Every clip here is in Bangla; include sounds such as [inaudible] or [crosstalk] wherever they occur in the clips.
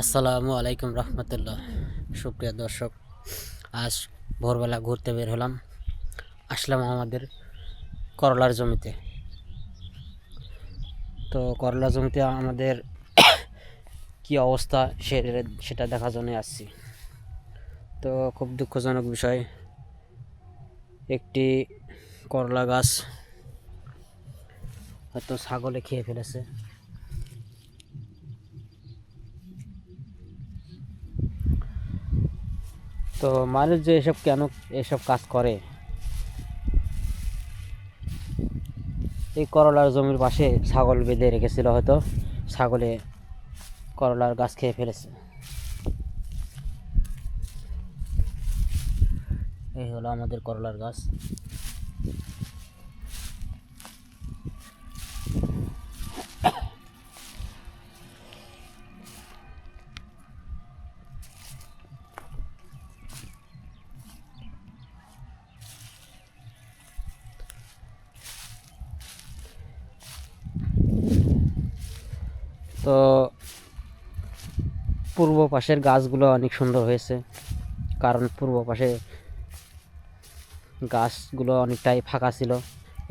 আসসালামু আলাইকুম রহমতুল্লাহ। সুপ্রিয় দর্শক, আজ ভোরবেলা ঘুরতে বের হলাম, আসলাম আমাদের করলার জমিতে। তো করলা জমিতে আমাদের [coughs] কি অবস্থা সেটা দেখার জন্য আসছি। তো খুব দুঃখজনক বিষয়, একটি করলা গাছ হয়তো ছাগলে খেয়ে ফেলেছে। তো মানুষ যে এসব কেন এসব কাজ করে? এই করলার জমির পাশে ছাগল বেঁধে রেখেছিল হয়তো। ছাগলে করলার গাছ খেয়ে ফেলেছে। এই হলো আমাদের করলার গাছ। তো পূর্ব পাশের গাছগুলো অনেক সুন্দর হয়েছে, কারণ পূর্ব পাশে গাছগুলো অনেকটাই ফাঁকা ছিল।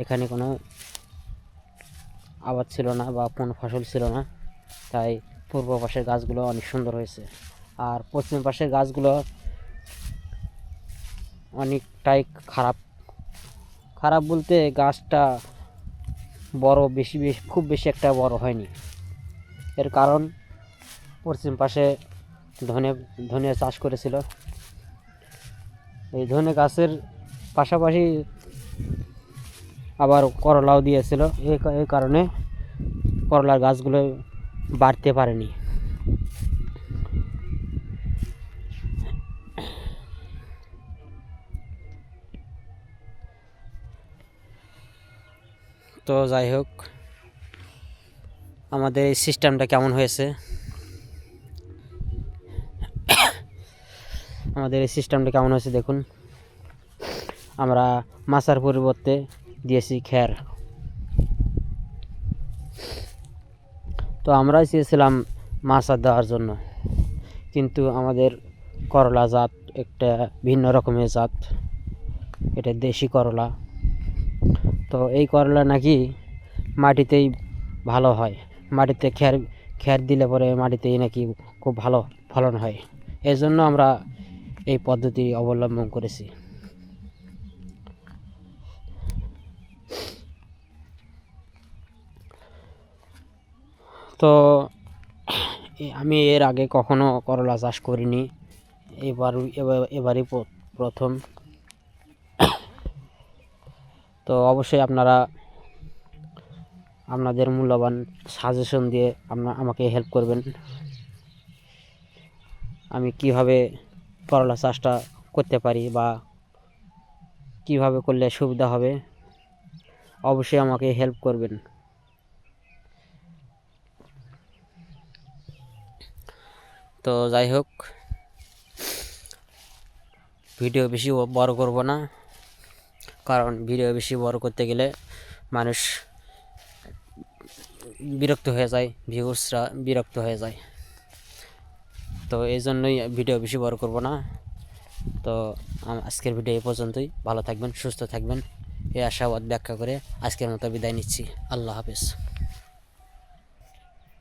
এখানে কোনো আবাদ ছিল না বা কোনো ফসল ছিল না, তাই পূর্ব পাশের গাছগুলো অনেক সুন্দর হয়েছে। আর পশ্চিম পাশের গাছগুলো অনেকটাই খারাপ। খারাপ বলতে গাছটা বড় বেশি বেশি, খুব বেশি একটা বড় হয়নি। এর কারণ পশ্চিম পাশে ধনে ধনে চাষ করেছিল। এই ধনে গাছের পাশাপাশি আবার করলাও দিয়েছিল। এই কারণে করলার গাছগুলো বাড়তে পারেনি। তো যাই হোক আমাদের এই সিস্টেমটা কেমন হয়েছে? আমাদের এই সিস্টেমটা কেমন হয়েছে দেখুন। আমরা মাছার পরিবর্তে দিয়েছি খ্যার তো আমরাই চেয়েছিলাম মাছা দেওয়ার জন্য। কিন্তু আমাদের করলা জাত একটা ভিন্ন রকমের জাত। এটা দেশি করলা। তো এই করলা নাকি মাটিতেই ভালো হয়। মাটিতে খ্যার খ্যার দিলে পরে মাটিতে নাকি খুব ভালো ফলন হয়। এই জন্য আমরা এই পদ্ধতি অবলম্বন করেছি। তো, আমি এর আগে কখনো করলা চাষ করিনি। এবার- এবারই প্রথম। তো অবশ্যই আপনারা আপনাদের মূল্যবান সাজেশন দিয়ে আপনার আমাকে হেল্প করবেন। আমি কীভাবে করলা চাষটা করতে পারি বা কীভাবে করলে সুবিধা হবে, অবশ্যই আমাকে হেল্প করবেন। তো যাই হোক, ভিডিও বেশি বড় করব না, কারণ ভিডিও বেশি বড় করতে গেলে মানুষ বিরক্ত হয়ে যায় ভিউসরা বিরক্ত হয়ে যায়। তো এই জন্যই ভিডিও বেশি বড় করব না। তো আজকের ভিডিও এই পর্যন্তই। ভালো থাকবেন, সুস্থ থাকবেন। এই আশাবাদ ব্যাখ্যা করে আজকের মতো বিদায় নিচ্ছি। আল্লাহ হাফেজ।